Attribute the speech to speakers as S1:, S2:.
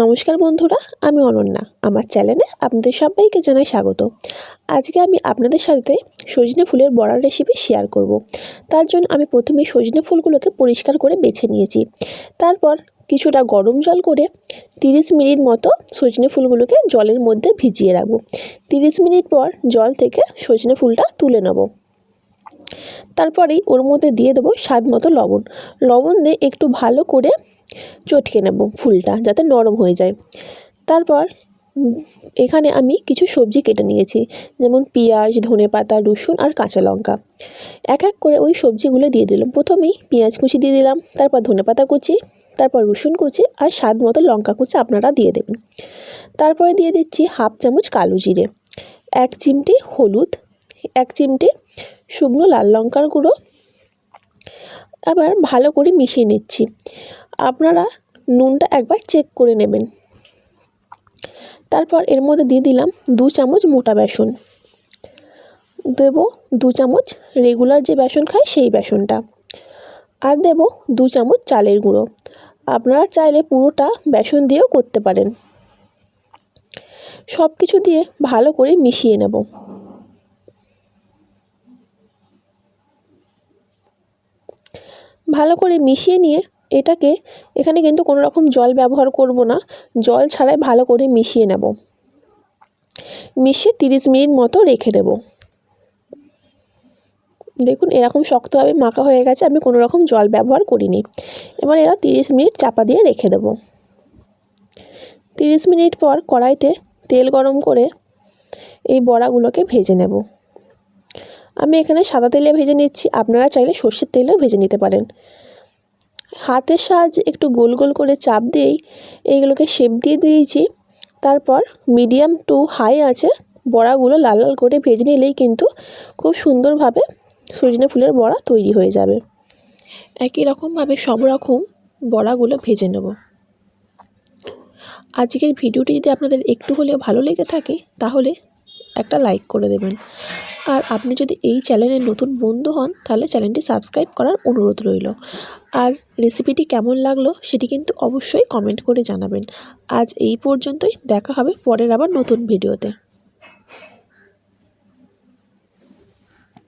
S1: নমস্কার বন্ধুরা, আমি অনন্যা, আমার চ্যানেলে আপনাদের সবাইকে জানাই স্বাগত। আজকে আমি আপনাদের সাথে সজনে ফুলের বড়ার রেসিপি শেয়ার করব। তার জন্য আমি প্রথমে সজনে ফুলগুলোকে পরিষ্কার করে বেছে নিয়েছি। তারপর কিছুটা গরম জল করে তিরিশ মিনিট মতো সজনে ফুলগুলোকে জলের মধ্যে ভিজিয়ে রাখব। তিরিশ মিনিট পর জল থেকে সজনে ফুলটা তুলে নেব। তারপরেই ওর মধ্যে দিয়ে দেবো স্বাদ মতো লবণ। লবণ দিয়ে একটু ভালো করে চটকে নেব ফুলটা, যাতে নরম হয়ে যায়। তারপর এখানে আমি কিছু সবজি কেটে নিয়েছি, যেমন পেঁয়াজ ধনে পাতা রসুন আর কাঁচা লঙ্কা। এক এক করে ওই সবজিগুলো দিয়ে দিলাম। প্রথমেই পেঁয়াজ কুচি দিয়ে দিলাম, তারপর ধনে পাতা কুচি, তারপর রসুন কুচি আর স্বাদ মতো লঙ্কা কুচি আপনারা দিয়ে দেবেন। তারপরে দিয়ে দিচ্ছি হাফ চামচ কালো জিরে, এক চিমটি হলুদ, এক চিমটি শুকনো লাল লঙ্কার গুঁড়ো আবার ভালো করে মিশিয়ে নিচ্ছি। আপনারা নুনটা একবার চেক করে নেবেন। তারপর এর মধ্যে দিয়ে দিলাম দু চামচ মোটা বেসন। দেব দু চামচ রেগুলার যে বেসন খায় সেই বেসনটা। আর দেব দু চামচ চালের গুঁড়ো। আপনারা চাইলে পুরোটা বেসন দিয়েও করতে পারেন। সব কিছু দিয়ে ভালো করে মিশিয়ে নেব। ভালো করে মিশিয়ে নিয়ে এটাকে এখানে কিন্তু কোনো রকম জল ব্যবহার করব না। জল ছাড়াই ভালো করে মিশিয়ে নেব। মিশিয়ে তিরিশ মিনিট মতো রেখে দেব। দেখুন এরকম শক্তভাবে মাখা হয়ে গেছে, আমি কোনো রকম জল ব্যবহার করিনি। এবার এরা তিরিশ মিনিট চাপা দিয়ে রেখে দেব। তিরিশ মিনিট পর কড়াইতে তেল গরম করে এই বড়াগুলোকে ভেজে নেব। আমি এখানে সাদা তেলে ভেজে নিচ্ছি। আপনারা চাইলে সর্ষের তেলেও ভেজে নিতে পারেন। হাতের সাহায্যে একটু গোল গোল করে চাপ দিয়েই এইগুলোকে শেপ দিয়ে দিয়েছি। তারপর মিডিয়াম টু হাই আছে, বড়াগুলো লাল লাল করে ভেজে নিলেই কিন্তু খুব সুন্দরভাবে সজনে ফুলের বড়া তৈরি হয়ে যাবে। একই রকমভাবে সব রকম বড়াগুলো ভেজে নেব। আজকের ভিডিওটি যদি আপনাদের একটু হলেও ভালো লেগে থাকে, তাহলে একটা লাইক করে দেবেন। আর আপনি যদি এই চ্যানেলের নতুন বন্ধু হন, তাহলে চ্যানেলটি সাবস্ক্রাইব করার অনুরোধ রইল। আর রেসিপিটি কেমন লাগল, সেটি কিন্তু অবশ্যই কমেন্ট করে জানাবেন। আজ এই পর্যন্তই, দেখা হবে পরের আবার নতুন ভিডিওতে